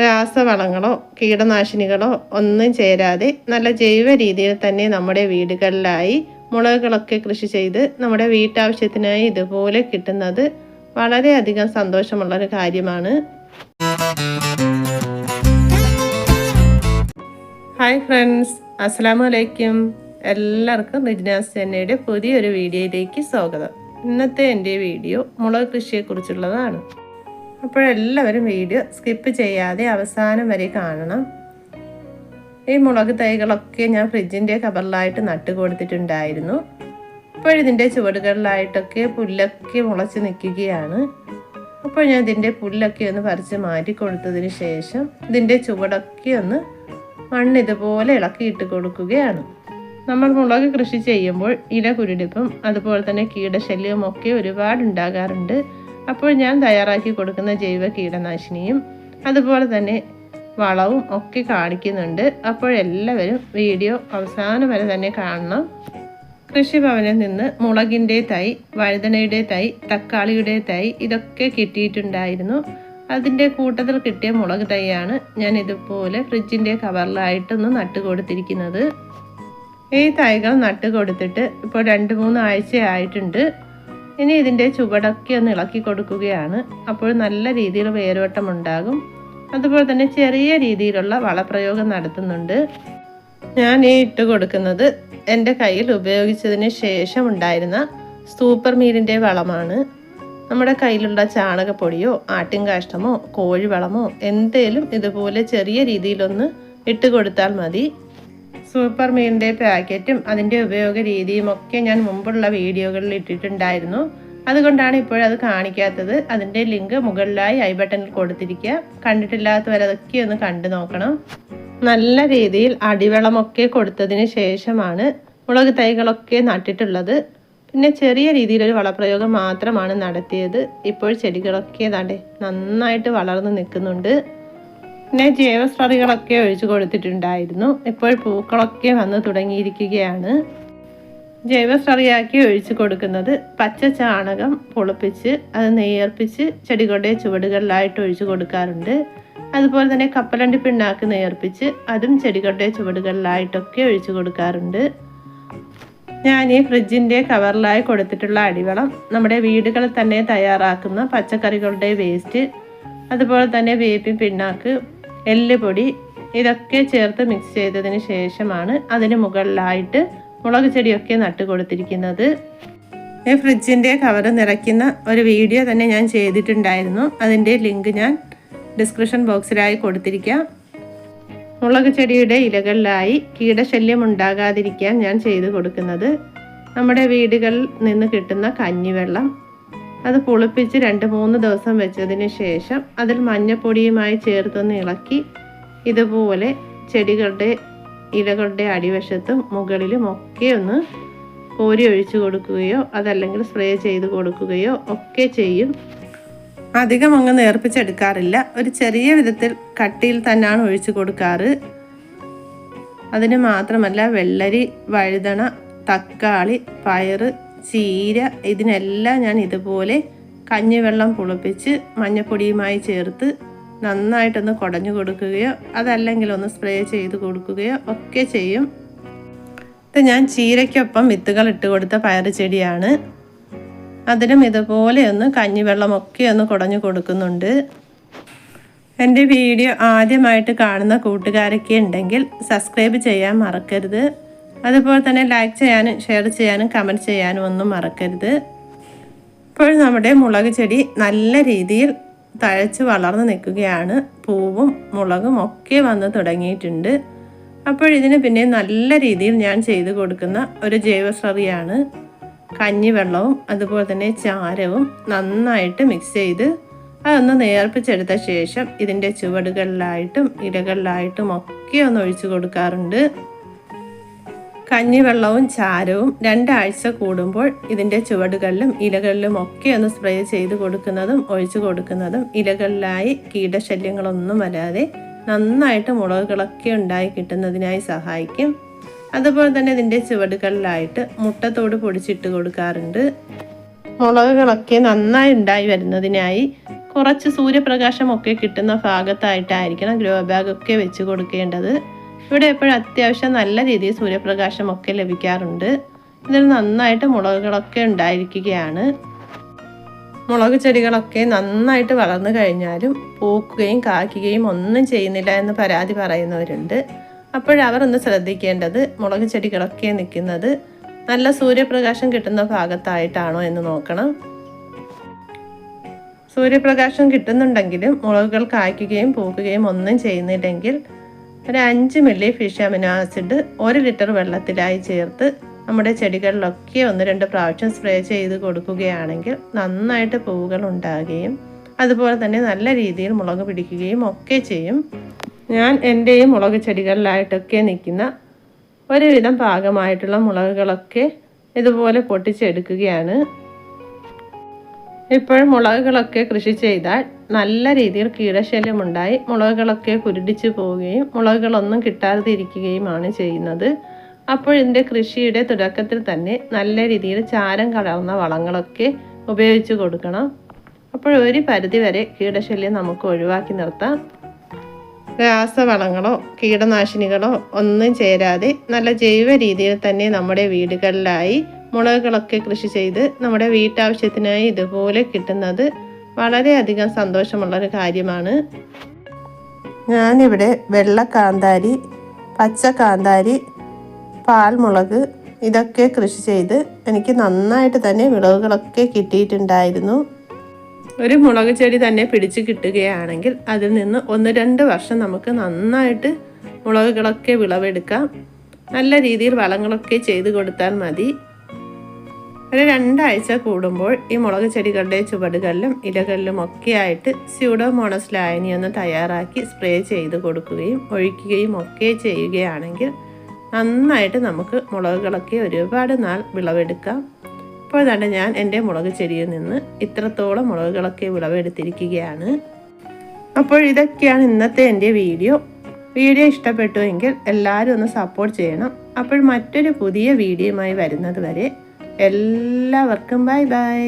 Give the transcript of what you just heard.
രാസവളങ്ങളോ കീടനാശിനികളോ ഒന്നും ചേരാതെ നല്ല ജൈവ രീതിയിൽ തന്നെ നമ്മുടെ വീടുകളിലായി മുളകുകളൊക്കെ കൃഷി ചെയ്ത് നമ്മുടെ വീട്ടാവശ്യത്തിനായി ഇതുപോലെ കിട്ടുന്നത് വളരെയധികം സന്തോഷമുള്ളൊരു കാര്യമാണ്. ഹായ് ഫ്രണ്ട്സ് അസ്സാം വലൈക്കും എല്ലാവർക്കും റിജ്നാസ് ചെന്നൈയുടെ പുതിയൊരു വീഡിയോയിലേക്ക് സ്വാഗതം. ഇന്നത്തെ എന്റെ വീഡിയോ മുളക് കൃഷിയെക്കുറിച്ചുള്ളതാണ്. അപ്പോഴെല്ലാവരും വീഡിയോ സ്കിപ്പ് ചെയ്യാതെ അവസാനം വരെ കാണണം. ഈ മുളക് തൈകളൊക്കെ ഞാൻ ഫ്രിഡ്ജിന്റെ കവറിലായിട്ട് നട്ട് കൊടുത്തിട്ടുണ്ടായിരുന്നു. ഇപ്പോഴിതിന്റെ ചുവടുകളിലായിട്ടൊക്കെ പുല്ലൊക്കെ മുളച്ച് നിൽക്കുകയാണ്. അപ്പോൾ ഞാൻ ഇതിന്റെ പുല്ലൊക്കെ ഒന്ന് പറിച്ച് മാറ്റി കൊടുത്തതിന് ശേഷം ഇതിന്റെ ചുവടൊക്കെ ഒന്ന് മണ്ണ് ഇതുപോലെ ഇളക്കിയിട്ട് കൊടുക്കുകയാണ്. നമ്മൾ മുളക് കൃഷി ചെയ്യുമ്പോൾ ഇല കുരുടിപ്പും അതുപോലെ തന്നെ കീടശല്യവും ഒക്കെ ഒരുപാട് ഉണ്ടാകാറുണ്ട് അപ്പോൾ ഞാൻ തയ്യാറാക്കി കൊടുക്കുന്ന ജൈവ കീടനാശിനിയും അതുപോലെ തന്നെ വളവും ഒക്കെ കാണിക്കുന്നുണ്ട്. അപ്പോഴെല്ലാവരും വീഡിയോ അവസാനം വരെ തന്നെ കാണണം. കൃഷിഭവനിൽ നിന്ന് മുളകിന്റെ തൈ വഴുതനയുടെ തൈ തക്കാളിയുടെ തൈ ഇതൊക്കെ കിട്ടിയിട്ടുണ്ടായിരുന്നു. അതിന്റെ കൂട്ടത്തിൽ കിട്ടിയ മുളക് തൈയാണ് ഞാൻ ഇതുപോലെ ഫ്രിഡ്ജിന്റെ കവറിലായിട്ടൊന്ന് നട്ട് കൊടുത്തിരിക്കുന്നത്. ഈ തൈകൾ നട്ട് കൊടുത്തിട്ട് ഇപ്പോൾ രണ്ട് മൂന്ന് ആഴ്ചയായിട്ടുണ്ട്. ഇനി ഇതിന്റെ ചുവടൊക്കെ ഒന്ന് ഇളക്കി കൊടുക്കുകയാണ്. അപ്പോൾ നല്ല രീതിയിൽ വേരോട്ടം ഉണ്ടാകും. അതുപോലെ തന്നെ ചെറിയ രീതിയിലുള്ള വളപ്രയോഗം നടത്തുന്നുണ്ട്. ഞാൻ ഈ ഇട്ട് കൊടുക്കുന്നത് എന്റെ കയ്യിൽ ഉപയോഗിച്ചതിന് ശേഷം ഉണ്ടായിരുന്ന സൂപ്പർ മീലിന്റെ വളമാണ്. നമ്മുടെ കയ്യിലുള്ള ചാണകപ്പൊടിയോ ആട്ടിൻകാഷ്ടമോ കോഴിവളമോ എന്തേലും ഇതുപോലെ ചെറിയ രീതിയിലൊന്ന് ഇട്ട് കൊടുത്താൽ മതി. സൂപ്പർ മീനിന്റെ പാക്കറ്റും അതിന്റെ ഉപയോഗ രീതിയും ഒക്കെ ഞാൻ മുമ്പുള്ള വീഡിയോകളിൽ ഇട്ടിട്ടുണ്ടായിരുന്നു. അതുകൊണ്ടാണ് ഇപ്പോഴത് കാണിക്കാത്തത്. അതിന്റെ ലിങ്ക് മുകളിലായി ഐ ബട്ടണിൽ കൊടുത്തിരിക്കുക. കണ്ടിട്ടില്ലാത്തവരതൊക്കെ ഒന്ന് കണ്ടു നോക്കണം. നല്ല രീതിയിൽ അടിവളമൊക്കെ കൊടുത്തതിന് ശേഷമാണ് മുളക് തൈകളൊക്കെ നട്ടിട്ടുള്ളത്. പിന്നെ ചെറിയ രീതിയിലൊരു വളപ്രയോഗം മാത്രമാണ് നടത്തിയത്. ഇപ്പോൾ ചെടികളൊക്കെ താണ്ടേ നന്നായിട്ട് വളർന്നു നിൽക്കുന്നുണ്ട്. പിന്നെ ജൈവസ്രറികളൊക്കെ ഒഴിച്ചു കൊടുത്തിട്ടുണ്ടായിരുന്നു. ഇപ്പോൾ പൂക്കളൊക്കെ വന്ന് തുടങ്ങിയിരിക്കുകയാണ്. ജൈവസ്രറിയാക്കി ഒഴിച്ചു കൊടുക്കുന്നത് പച്ച ചാണകം പൊളിപ്പിച്ച് അത് നെയ്യർപ്പിച്ച് ചെടികളുടെ ചുവടുകളിലായിട്ട് ഒഴിച്ചു കൊടുക്കാറുണ്ട്. അതുപോലെ തന്നെ കപ്പലണ്ടി പിണ്ണാക്ക് നേർപ്പിച്ച് അതും ചെടികളുടെ ചുവടുകളിലായിട്ടൊക്കെ ഒഴിച്ചു കൊടുക്കാറുണ്ട്. ഞാൻ ഈ ഫ്രിഡ്ജിന്റെ കവറിലായി കൊടുത്തിട്ടുള്ള അടിവളം നമ്മുടെ വീടുകളിൽ തന്നെ തയ്യാറാക്കുന്ന പച്ചക്കറികളുടെ വേസ്റ്റ് അതുപോലെ തന്നെ വേപ്പിൻ പിണ്ണാക്ക് എല്ലുപൊടി ഇതൊക്കെ ചേർത്ത് മിക്സ് ചെയ്തതിന് ശേഷമാണ് അതിന് മുകളിലായിട്ട് മുളക് ചെടിയൊക്കെ നട്ട് കൊടുത്തിരിക്കുന്നത്. ഈ ഫ്രിഡ്ജിന്റെ കവർ നിറയ്ക്കുന്ന ഒരു വീഡിയോ തന്നെ ഞാൻ ചെയ്തിട്ടുണ്ടായിരുന്നു. അതിന്റെ ലിങ്ക് ഞാൻ ഡിസ്ക്രിപ്ഷൻ ബോക്സിലായി കൊടുത്തിരിക്കാം. മുളക് ചെടിയുടെ ഇലകളിലായി കീടശല്യം ഉണ്ടാകാതിരിക്കാൻ ഞാൻ ചെയ്തു കൊടുക്കുന്നത്. നമ്മുടെ വീടുകളിൽ നിന്ന് കിട്ടുന്ന കഞ്ഞിവെള്ളം അത് പുളിപ്പിച്ച് രണ്ട് മൂന്ന് ദിവസം വെച്ചതിന് ശേഷം അതിൽ മഞ്ഞപ്പൊടിയുമായി ചേർത്തൊന്ന് ഇളക്കി ഇതുപോലെ ചെടികളുടെ ഇലകളുടെ അടിവശത്തും മുകളിലും ഒക്കെ ഒന്ന് കോരി ഒഴിച്ചു കൊടുക്കുകയോ അതല്ലെങ്കിൽ സ്പ്രേ ചെയ്ത് കൊടുക്കുകയോ ഒക്കെ ചെയ്യും. അധികം അങ്ങ് നേർപ്പിച്ചെടുക്കാറില്ല. ഒരു ചെറിയ വിധത്തിൽ കട്ടിയിൽ തന്നെയാണ് ഒഴിച്ചു കൊടുക്കാറ്. അതിന് മാത്രമല്ല വെള്ളരി വഴുതണ തക്കാളി പയറ് ചീര ഇതിനെല്ലാം ഞാൻ ഇതുപോലെ കഞ്ഞിവെള്ളം പുളിപ്പിച്ച് മഞ്ഞപ്പൊടിയുമായി ചേർത്ത് നന്നായിട്ടൊന്ന് കുടഞ്ഞു കൊടുക്കുകയോ അതല്ലെങ്കിൽ ഒന്ന് സ്പ്രേ ചെയ്ത് കൊടുക്കുകയോ ഒക്കെ ചെയ്യും. ഇത് ഞാൻ ചീരയ്ക്കൊപ്പം വിത്തുകൾ ഇട്ട് കൊടുത്ത പയർ ചെടിയാണ്. അതിനും ഇതുപോലെ ഒന്ന് കഞ്ഞിവെള്ളമൊക്കെ ഒന്ന് കുടഞ്ഞു കൊടുക്കുന്നുണ്ട്. എന്റെ വീഡിയോ ആദ്യമായിട്ട് കാണുന്ന കൂട്ടുകാരൊക്കെ ഉണ്ടെങ്കിൽ സബ്സ്ക്രൈബ് ചെയ്യാൻ മറക്കരുത്. അതുപോലെ തന്നെ ലൈക്ക് ചെയ്യാനും ഷെയർ ചെയ്യാനും കമന്റ് ചെയ്യാനും ഒന്നും മറക്കരുത്. ഇപ്പോൾ നമ്മുടെ മുളക് ചെടി നല്ല രീതിയിൽ തഴച്ച് വളർന്നു നിൽക്കുകയാണ്. പൂവും മുളകും ഒക്കെ വന്ന് തുടങ്ങിയിട്ടുണ്ട്. അപ്പോൾ ഇതിന് പിന്നെ നല്ല രീതിയിൽ ഞാൻ ചെയ്തു കൊടുക്കുന്ന ഒരു ജൈവശ്രറിയാണ് കഞ്ഞിവെള്ളവും അതുപോലെ തന്നെ ചാരവും നന്നായിട്ട് മിക്സ് ചെയ്ത് അതൊന്ന് നേർപ്പിച്ചെടുത്ത ശേഷം ഇതിന്റെ ചുവടുകളിലായിട്ടും ഇലകളിലായിട്ടും ഒക്കെ ഒന്ന് ഒഴിച്ചു കൊടുക്കാറുണ്ട്. കഞ്ഞിവെള്ളവും ചാരവും രണ്ടാഴ്ച കൂടുമ്പോൾ ഇതിന്റെ ചുവടുകളിലും ഇലകളിലും ഒക്കെ ഒന്ന് സ്പ്രേ ചെയ്ത് കൊടുക്കുന്നതും ഒഴിച്ചു കൊടുക്കുന്നതും ഇലകളിലായി കീടശല്യങ്ങളൊന്നും വരാതെ നന്നായിട്ട് മുളകുകളൊക്കെ ഉണ്ടായി കിട്ടുന്നതിനായി സഹായിക്കും. അതുപോലെ തന്നെ ഇതിന്റെ ചുവടുകളിലായിട്ട് മുട്ടത്തോട് പൊടിച്ചിട്ട് കൊടുക്കാറുണ്ട്. മുളകുകളൊക്കെ നന്നായി ഉണ്ടായി വരുന്നതിനായി കുറച്ച് സൂര്യപ്രകാശമൊക്കെ കിട്ടുന്ന ഭാഗത്തായിട്ടായിരിക്കണം ഗ്രോ ബാഗൊക്കെ വെച്ച് കൊടുക്കേണ്ടത്. ഇവിടെ എപ്പോഴും അത്യാവശ്യം നല്ല രീതിയിൽ സൂര്യപ്രകാശമൊക്കെ ലഭിക്കാറുണ്ട്. ഇതിൽ നന്നായിട്ട് മുളകുകളൊക്കെ ഉണ്ടായിരിക്കുകയാണ്. മുളക് ചെടികളൊക്കെ നന്നായിട്ട് വളർന്നു കഴിഞ്ഞാലും പൂക്കുകയും കായ്ക്കുകയും ഒന്നും ചെയ്യുന്നില്ല എന്ന് പരാതി പറയുന്നവരുണ്ട്. അപ്പോഴവർ ഒന്ന് ശ്രദ്ധിക്കേണ്ടത് മുളക് ചെടികളൊക്കെ നിൽക്കുന്നത് നല്ല സൂര്യപ്രകാശം കിട്ടുന്ന ഭാഗത്തായിട്ടാണോ എന്ന് നോക്കണം. സൂര്യപ്രകാശം കിട്ടുന്നുണ്ടെങ്കിലും മുളകുകൾ കായ്ക്കുകയും പൂക്കുകയും ഒന്നും ചെയ്യുന്നില്ലെങ്കിൽ ഒരു അഞ്ച് മില്ലി ഫിഷ് അമിനോ ആസിഡ് ഒരു ലിറ്റർ വെള്ളത്തിലായി ചേർത്ത് നമ്മുടെ ചെടികളിലൊക്കെ ഒന്ന് രണ്ട് പ്രാവശ്യം സ്പ്രേ ചെയ്ത് കൊടുക്കുകയാണെങ്കിൽ നന്നായിട്ട് പൂവുകൾ ഉണ്ടാകുകയും അതുപോലെ തന്നെ നല്ല രീതിയിൽ മുളക് പിടിക്കുകയും ഒക്കെ ചെയ്യും. ഞാൻ എന്റെയും മുളക് ചെടികളിലായിട്ടൊക്കെ നിൽക്കുന്ന ഒരുവിധം പാകമായിട്ടുള്ള മുളകുകളൊക്കെ ഇതുപോലെ പൊട്ടിച്ചെടുക്കുകയാണ്. ഇപ്പോഴും മുളകുകളൊക്കെ കൃഷി ചെയ്താൽ നല്ല രീതിയിൽ കീടശല്യമുണ്ടായി മുളകുകളൊക്കെ കുരുടിച്ച് പോവുകയും മുളകുകളൊന്നും കിട്ടാതെ ഇരിക്കുകയുമാണ് ചെയ്യുന്നത്. അപ്പോൾ ഇതിന്റെ കൃഷിയുടെ തുടക്കത്തിൽ തന്നെ നല്ല രീതിയിൽ ചാരം കലർന്ന വളങ്ങളൊക്കെ ഉപയോഗിച്ച് കൊടുക്കണം. അപ്പോൾ ഒരു പരിധി വരെ കീടശല്യം നമുക്ക് ഒഴിവാക്കി നിർത്താം. രാസവളങ്ങളോ കീടനാശിനികളോ ഒന്നും ചേരാതെ നല്ല ജൈവ രീതിയിൽ തന്നെ നമ്മുടെ വീടുകളിലായി മുളകുകളൊക്കെ കൃഷി ചെയ്ത് നമ്മുടെ വീട്ടാവശ്യത്തിനായി ഇതുപോലെ കിട്ടുന്നത് വളരെയധികം സന്തോഷമുള്ളൊരു കാര്യമാണ്. ഞാനിവിടെ വെള്ള കാന്താരി പച്ച കാന്താരി പാൽമുളക് ഇതൊക്കെ കൃഷി ചെയ്ത് എനിക്ക് നന്നായിട്ട് തന്നെ വിളവുകളൊക്കെ കിട്ടിയിട്ടുണ്ടായിരുന്നു. ഒരു മുളക് ചെടി തന്നെ പിടിച്ച് കിട്ടുകയാണെങ്കിൽ അതിൽ നിന്ന് ഒന്ന് രണ്ട് വർഷം നമുക്ക് നന്നായിട്ട് മുളകുകളൊക്കെ വിളവെടുക്കാം. നല്ല രീതിയിൽ വളങ്ങളൊക്കെ ചെയ്ത് കൊടുത്താൽ മതി. ഒരു രണ്ടാഴ്ച കൂടുമ്പോൾ ഈ മുളക് ചെടികളുടെ ചുവടുകളിലും ഇലകളിലും ഒക്കെ ആയിട്ട് സ്യൂഡോമോണസ് ലായനി ഒന്ന് തയ്യാറാക്കി സ്പ്രേ ചെയ്ത് കൊടുക്കുകയും ഒഴിക്കുകയും ഒക്കെ ചെയ്യുകയാണെങ്കിൽ നന്നായിട്ട് നമുക്ക് മുളകുകളൊക്കെ ഒരുപാട് നാൾ വിളവെടുക്കാം. ഇപ്പോൾ തന്നെ ഞാൻ എന്റെ മുളക് ചെടിയിൽ നിന്ന് ഇത്രത്തോളം മുളകുകളൊക്കെ വിളവെടുത്തിരിക്കുകയാണ്. അപ്പോൾ ഇതൊക്കെയാണ് ഇന്നത്തെ എന്റെ വീഡിയോ. വീഡിയോ ഇഷ്ടപ്പെട്ടുവെങ്കിൽ എല്ലാവരും ഒന്ന് സപ്പോർട്ട് ചെയ്യണം. അപ്പോൾ മറ്റൊരു പുതിയ വീഡിയോയുമായി വരുന്നത് വരെ എല്ലാവർക്കും ബൈ ബൈ.